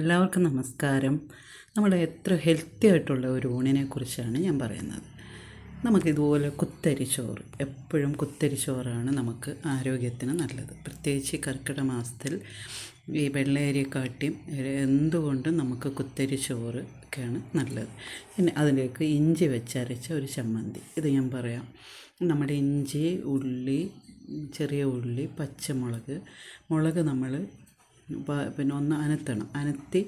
എല്ലാവർക്കും നമസ്കാരം. നമ്മൾ എത്ര ഹെൽത്തി ആയിട്ടുള്ള ഒരു ഊണിനെ കുറിച്ചാണ് ഞാൻ പറയുന്നത്. നമുക്കിതുപോലെ കുത്തരി ചോറ് എപ്പോഴും കുത്തരി ചോറാണ് നമുക്ക് ആരോഗ്യത്തിന് നല്ലത്. പ്രത്യേകിച്ച് കർക്കിടക മാസത്തിൽ ഈ വെള്ളയരിയെക്കാട്ടിയും എന്തുകൊണ്ടും നമുക്ക് കുത്തരി ചോറ് ഒക്കെയാണ് നല്ലത്. പിന്നെ അതിലേക്ക് ഇഞ്ചി വെച്ചരച്ച ഒരു ചമ്മന്തി. ഇത് ഞാൻ പറയാം. നമ്മുടെ ഇഞ്ചി ഉള്ളി ചെറിയ ഉള്ളി പച്ചമുളക് മുളക് നമ്മൾ പിന്നെ ഒന്ന് അനത്തണം. അനത്തി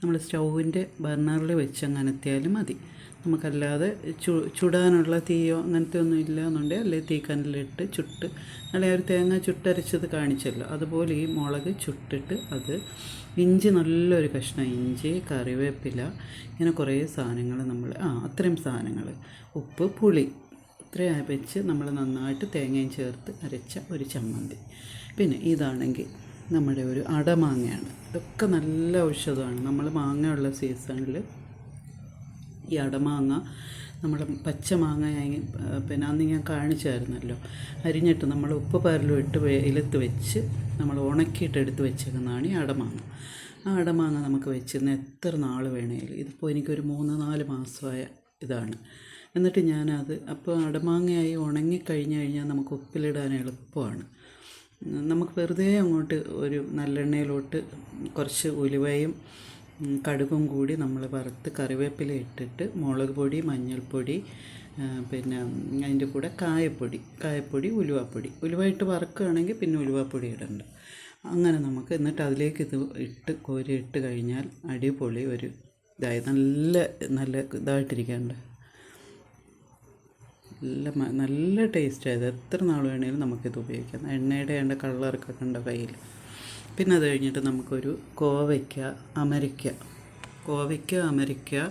നമ്മൾ സ്റ്റൗവിന്റെ ബർണറിൽ വെച്ച് അങ്ങ് അനത്തിയാലും മതി. നമുക്കല്ലാതെ ചു ചുടാനുള്ള തീയോ അങ്ങനത്തെ ഒന്നും ഇല്ല എന്നുണ്ടെങ്കിൽ അല്ലെങ്കിൽ തീക്കനലിട്ട് ചുട്ട്. അല്ലെങ്കിൽ ഒരു തേങ്ങ ചുട്ടരച്ചത് കാണിച്ചല്ലോ. അതുപോലെ ഈ മുളക് ചുട്ടിട്ട് അത് ഇഞ്ചി നല്ലൊരു കഷ്ണം. ഇഞ്ചി കറിവേപ്പില ഇങ്ങനെ കുറേ സാധനങ്ങൾ നമ്മൾ ആ അത്രയും സാധനങ്ങൾ. ഉപ്പ് പുളി ഇത്രയും വെച്ച് നമ്മൾ നന്നായിട്ട് തേങ്ങയും ചേർത്ത് അരച്ച ഒരു ചമ്മന്തി. പിന്നെ ഇതാണെങ്കിൽ നമ്മുടെ ഒരു അടമാങ്ങയാണ്. ഇതൊക്കെ നല്ല ഔഷധമാണ്. നമ്മൾ മാങ്ങയുള്ള സീസണിൽ ഈ അടമാങ്ങ നമ്മൾ പച്ച മാങ്ങ പിന്നെ അന്ന് ഞാൻ കാണിച്ചായിരുന്നല്ലോ. അരിഞ്ഞിട്ട് നമ്മൾ ഉപ്പ് പാരലും ഇട്ട് വെയിലത്ത് വെച്ച് നമ്മൾ ഉണക്കിയിട്ട് എടുത്ത് വെച്ചേക്കുന്നതാണ് ഈ അടമാങ്ങ. ആ അടമാങ്ങ നമുക്ക് വെച്ചിരുന്ന എത്ര നാൾ വേണേലും ഇതിപ്പോൾ എനിക്കൊരു മൂന്ന് നാല് മാസമായ ഇതാണ്. എന്നിട്ട് ഞാനത് അപ്പോൾ അടമാങ്ങയായി ഉണങ്ങിക്കഴിഞ്ഞ് കഴിഞ്ഞാൽ നമുക്ക് ഉപ്പിലിടാൻ എളുപ്പമാണ്. നമുക്ക് വെറുതെ അങ്ങോട്ട് ഒരു നല്ലെണ്ണയിലോട്ട് കുറച്ച് ഉലുവയും കടുകും കൂടി നമ്മൾ വറുത്ത് കറിവേപ്പില ഇട്ടിട്ട് മുളക് പൊടി മഞ്ഞൾപ്പൊടി പിന്നെ അതിന്റെ കൂടെ കായപ്പൊടി കായപ്പൊടി ഉലുവാപ്പൊടി. ഉലുവായിട്ട് വറുക്കുകയാണെങ്കിൽ പിന്നെ ഉലുവാപ്പൊടി ഇടണ്ട. അങ്ങനെ നമുക്ക് എന്നിട്ട് അതിലേക്ക് ഇത് ഇട്ട് കോരി ഇട്ട് കഴിഞ്ഞാൽ അടിപൊളി ഒരു ഇതായി നല്ല നല്ല ഇതായിട്ടിരിക്കാണ്ട് നല്ല നല്ല ടേസ്റ്റായത് എത്ര നാൾ വേണേലും നമുക്കിത് ഉപയോഗിക്കാം. എണ്ണയുടെ വേണ്ട കളറൊക്കെ കണ്ട കയ്യിൽ പിന്നെ അത് കഴിഞ്ഞിട്ട് നമുക്കൊരു കോവയ്ക്ക അമരിക്ക. കോവയ്ക്ക അമരിക്ക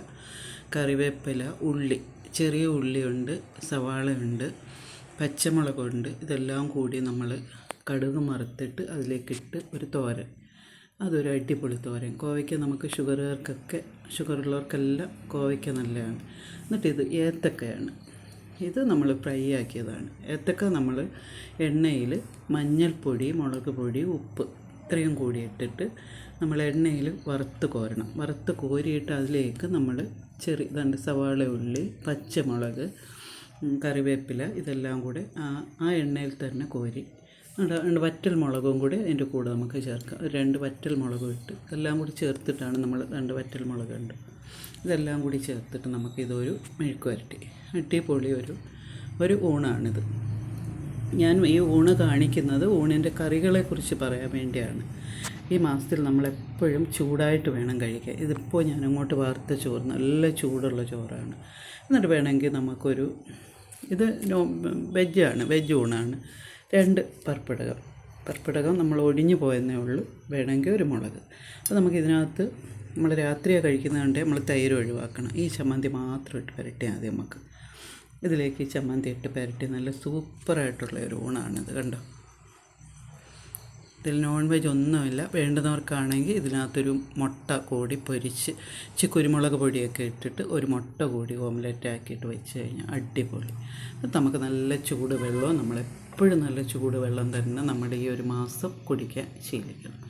കറിവേപ്പില ഉള്ളി. ചെറിയ ഉള്ളിയുണ്ട് സവാളയുണ്ട് പച്ചമുളകുണ്ട്. ഇതെല്ലാം കൂടി നമ്മൾ കടുക് മറുത്തിട്ട് അതിലേക്കിട്ട് ഒരു തോരൻ. അതൊരു അടിപൊളി തോരൻ. കോവയ്ക്ക നമുക്ക് ഷുഗറുകാർക്കൊക്കെ ഷുഗറുള്ളവർക്കെല്ലാം കോവയ്ക്ക നല്ലതാണ്. എന്നിട്ട് ഇത് ഏത്തക്കയാണ്. ഇത് നമ്മൾ ഫ്രൈ ആക്കിയതാണ്. ഏത്തക്ക നമ്മൾ എണ്ണയിൽ മഞ്ഞൾപ്പൊടി മുളക് പൊടി ഉപ്പ് ഇത്രയും കൂടി ഇട്ടിട്ട് നമ്മൾ എണ്ണയിൽ വറുത്ത് കോരണം. വറുത്ത് കോരിയിട്ട് അതിലേക്ക് നമ്മൾ ചെറി രണ്ട് സവാള ഉള്ളി പച്ചമുളക് കറിവേപ്പില ഇതെല്ലാം കൂടെ ആ ആ എണ്ണയിൽ തന്നെ കോരി ഉണ്ട് രണ്ട് വറ്റൽ മുളകും കൂടി അതിന്റെ കൂടെ നമുക്ക് ചേർക്കാം. രണ്ട് വറ്റൽ മുളകും ഇട്ട് എല്ലാം കൂടി ചേർത്തിട്ടാണ് നമ്മൾ രണ്ട് വറ്റൽ മുളകുണ്ട് ഇതെല്ലാം കൂടി ചേർത്തിട്ട് നമുക്കിതൊരു മെഴുക്ക് വരട്ടി. അടിപൊളി ഒരു ഒരു ഊണാണിത്. ഞാൻ ഈ ഊണ് കാണിക്കുന്നത് ഊണിന്റെ കറികളെക്കുറിച്ച് പറയാൻ വേണ്ടിയാണ്. ഈ മാസത്തിൽ നമ്മളെപ്പോഴും ചൂടായിട്ട് വേണം കഴിക്കാൻ. ഇതിപ്പോൾ ഞാൻ അങ്ങോട്ട് വാർത്ത ചോറ് നല്ല ചൂടുള്ള ചോറാണ്. എന്നിട്ട് വേണമെങ്കിൽ നമുക്കൊരു ഇത് വെജാണ് വെജ് ഊണാണ്. രണ്ട് പർപ്പിടകം. പർപ്പിടകം നമ്മൾ ഒടിഞ്ഞു പോയെന്നേ ഉള്ളൂ. വേണമെങ്കിൽ ഒരു മുളക്. അപ്പോൾ നമുക്കിതിനകത്ത് നമ്മൾ രാത്രിയാണ് കഴിക്കുന്നതുകൊണ്ട് നമ്മൾ തൈര് ഒഴിവാക്കണം. ഈ ചമ്മന്തി മാത്രം ഇട്ട് പുരട്ടിയാൽ ആദ്യം നമുക്ക്. ഇതിലേക്ക് ഈ ചമ്മന്തി ഇട്ട് പുരട്ടി നല്ല സൂപ്പറായിട്ടുള്ള ഒരു ഊണാണിത് കണ്ടോ? ഇതിൽ നോൺ വെജ് ഒന്നുമില്ല. വേണ്ടുന്നവർക്കാണെങ്കിൽ ഇതിനകത്തൊരു മുട്ട കൂടി പൊരിച്ച് ഇച്ചിരി കുരുമുളക് പൊടിയൊക്കെ ഇട്ടിട്ട് ഒരു മുട്ട കൂടി ഓംലെറ്റ് ആക്കിയിട്ട് വെച്ച് കഴിഞ്ഞാൽ അടിപൊളി. അത് നമുക്ക് നല്ല ചൂട് വെള്ളവും നമ്മളെപ്പോഴും നല്ല ചൂട് വെള്ളം തന്നെ നമ്മുടെ ഈ ഒരു മാസം കുടിക്കാൻ ശീലിക്കണം.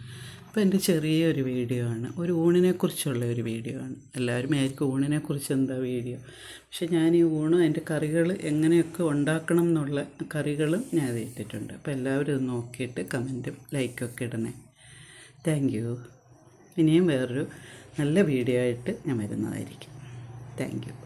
അപ്പോൾ എന്റെ ചെറിയൊരു വീഡിയോ ആണ്. ഒരു ഊണിനെക്കുറിച്ചുള്ള ഒരു വീഡിയോ ആണ്. എല്ലാവരും ആയിരിക്കും ഊണിനെക്കുറിച്ച് എന്താ വീഡിയോ? പക്ഷെ ഞാൻ ഈ ഊണും അതിന്റെ കറികൾ എങ്ങനെയൊക്കെ ഉണ്ടാക്കണം എന്നുള്ള കറികളും ഞാൻ അത് ഇട്ടിട്ടുണ്ട്. അപ്പോൾ എല്ലാവരും ഇത് നോക്കിയിട്ട് കമന്റും ലൈക്കൊക്കെ ഇടണേ. താങ്ക് യു ഇനിയും വേറൊരു നല്ല വീഡിയോ ആയിട്ട് ഞാൻ വരുന്നതായിരിക്കും. Thank you